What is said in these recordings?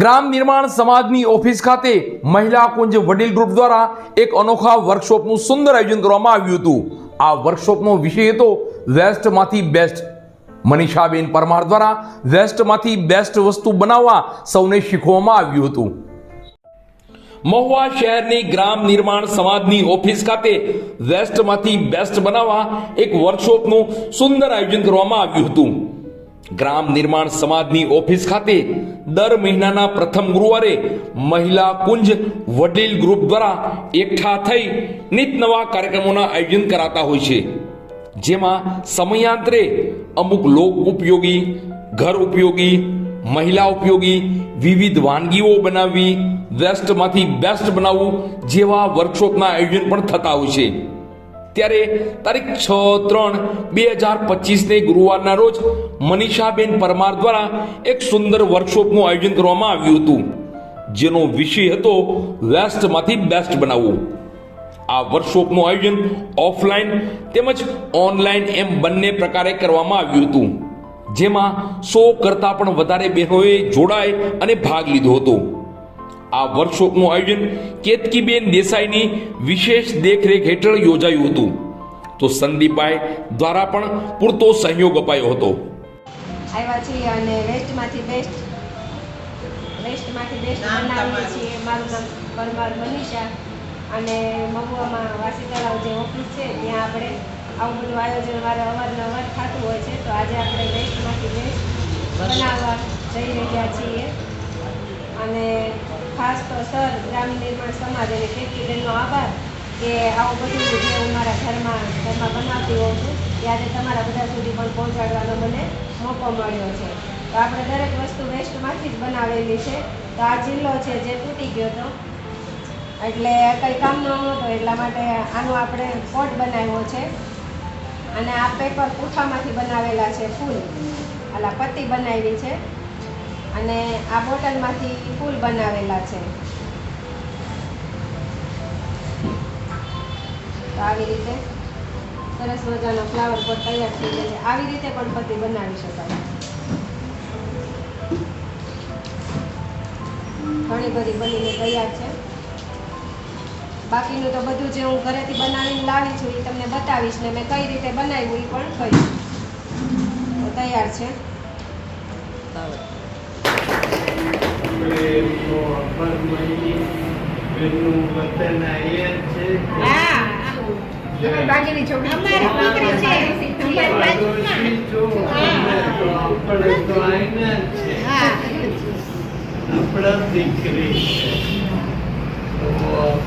ગ્રામ નિર્માણ સમાજની ઓફિસ ખાતે મહિલા કુંજ વડીલ ગ્રુપ દ્વારા એક અનોખા વર્કશોપનું સુંદર આયોજન કરવામાં આવ્યું હતું. આ વર્કશોપનો વિષય હતો વેસ્ટમાંથી બેસ્ટ. મનીષાબેન પરમાર દ્વારા વેસ્ટમાંથી બેસ્ટ વસ્તુ બનાવવા સૌને શીખવવામાં આવ્યું હતું. મહુવા શહેરની ગ્રામ નિર્માણ સમાજની ઓફિસ ખાતે વેસ્ટમાંથી બેસ્ટ બનાવવા એક વર્કશોપનું સુંદર આયોજન કરવામાં આવ્યું હતું. ગ્રામ નિર્માણ સમાજની ઓફિસ ખાતે દર મહિનાના પ્રથમ ગુરુવારે મહિલા કુંજ વડીલ ગ્રુપ દ્વારા એકઠા થઈ નિત નવા કાર્યક્રમોના આયોજન કરાતા હોય છે. જેમાં સમયાંતરે અમુક લોક ઉપયોગી, ઘર ઉપયોગી, મહિલા ઉપયોગી, વિવિધ વાનગીઓ બનાવવી વેસ્ટમાંથી બેસ્ટ બનાવવું જેવા વર્કશોપના આયોજન પણ થતા હોય છે. ત્યારે તારીખ છ ત્રણ બે હજાર પચીસને ગુરુવારના રોજ મનીષાબેન પરમાર દ્વારા એક સુંદર વર્કશોપનું આયોજન કરવામાં આવ્યું હતું. જેનો વિષય હતો વેસ્ટમાંથી બેસ્ટ બનાવવું. આ વર્કશોપનું આયોજન ઓફલાઈન તેમજ ઓનલાઈન એમ બંને પ્રકારે કરવામાં આવ્યું હતું. જેમાં સો કરતાં પણ વધારે બહેનોએ જોડાય અને ભાગ લીધો હતો. આ વર્કશોપનું આયોજન કેતકીબેન દેસાઈની વિશેષ દેખરેખ હેઠળ યોજાયું હતું. તો સંદીપભાઈ દ્વારા પણ પૂરતો સહયોગ અપાયો હતો. આવ્યા છીએ અને વેસ્ટમાંથી બેસ્ટ વેસ્ટમાંથી બેસ્ટ બનાવીએ છીએ. મારું નામ પરમાર મનીષા અને મહુવામાં વાસી તળાવ જે ઓફિસ છે ત્યાં આપણે આવું બધું આયોજન મારે અવારનવાર થતું હોય છે. તો આજે આપણે વેસ્ટમાંથી બેસ્ટ બનાવવા જઈ રહ્યા છીએ. અને ખાસ તો સર ગ્રામીણ નિર્માણ સમાજ અને કીર્તિબેનનો આભાર કે આવું બધું જે હું મારા ઘરમાં ઘરમાં બનાવતી હોઉં છું ત્યારે તમારા બધા સુધી પણ પહોંચાડવાનો મને મોકો મળ્યો છે. તો આપણે દરેક વસ્તુ વેસ્ટમાંથી જ બનાવેલી છે. તો આ જિલ્લો છે જે તૂટી ગયો હતો. એટલે કંઈ કામનો નહોતો, એટલા માટે આનો આપણે પોટ બનાવ્યો છે. અને આ પેપર પૂઠામાંથી બનાવેલા છે ફૂલ. આલા પત્તી બનાવી છે. અને આ બોટલમાંથી ફૂલ બનાવેલા છે. તો આવી રીતે સરસ મજાનો ફ્લાવર પોટ તૈયાર થઈ જાય છે. આવી રીતે પણ પત્તી બનાવી શકાય. ઘણી બધી બનીને તૈયાર છે. બાકીનું તો બધું જે હું ઘરેથી બનાવીને લાવી છું એ તમને બતાવીશ ને મેં કઈ રીતે બનાવ્યું એ પણ કહીશ તૈયાર છે. વતન અહીંયા છે. બાકીની છોકરી પાડોશી છો અમે તો આપણે દીકરી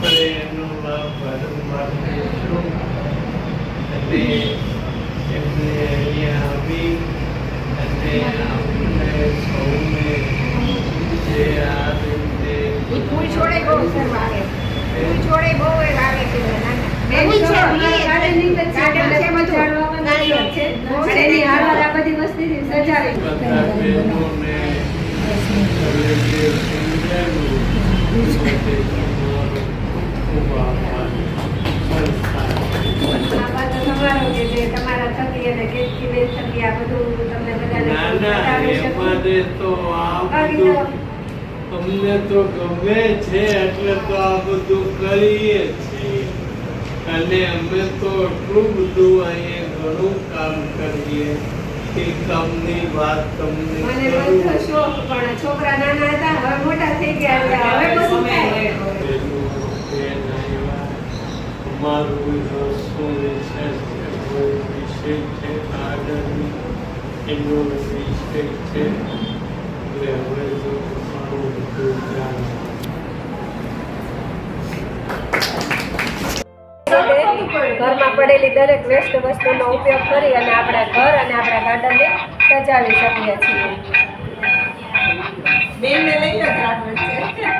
છે એનો લાભ વારંવાર લઈશું અને એમને અહીંયા આવી અને આપણે સૌને જે આ રીતે ફૂલ છોડે બહુ સર વાવે ફૂલ છોડે બહુ એ વાવે છે બેન ફૂલ તો છે, અમારા ગાર્ડનની અંદર છે, ગાર્ડન છે બધું. ઝાડવામાં નારિયેળ છે અને એની હાર આ બધી તમને અમને તો ગમે છે એટલે તો આ બધું કરીએ છીએ. અને અમે તો એટલું બધું અહીંયા ઘણું કામ કરીએ એ કામની વાત તમને મને બધો પણ છોકરા નાના હતા હવે મોટા થઈ ગયા હવે બધું થાય. પેલું બેન આવ્યા. વિશેષ છે આગળની એનો વિષય છે. એટલે હવે જો તમારું ઘરમાં પડેલી દરેક વેસ્ટ વસ્તુનો ઉપયોગ કરી અને આપણા ઘર અને આપણા ગાર્ડનને સજાવી શકીએ છીએ. બેનને લઈને જ રાખજો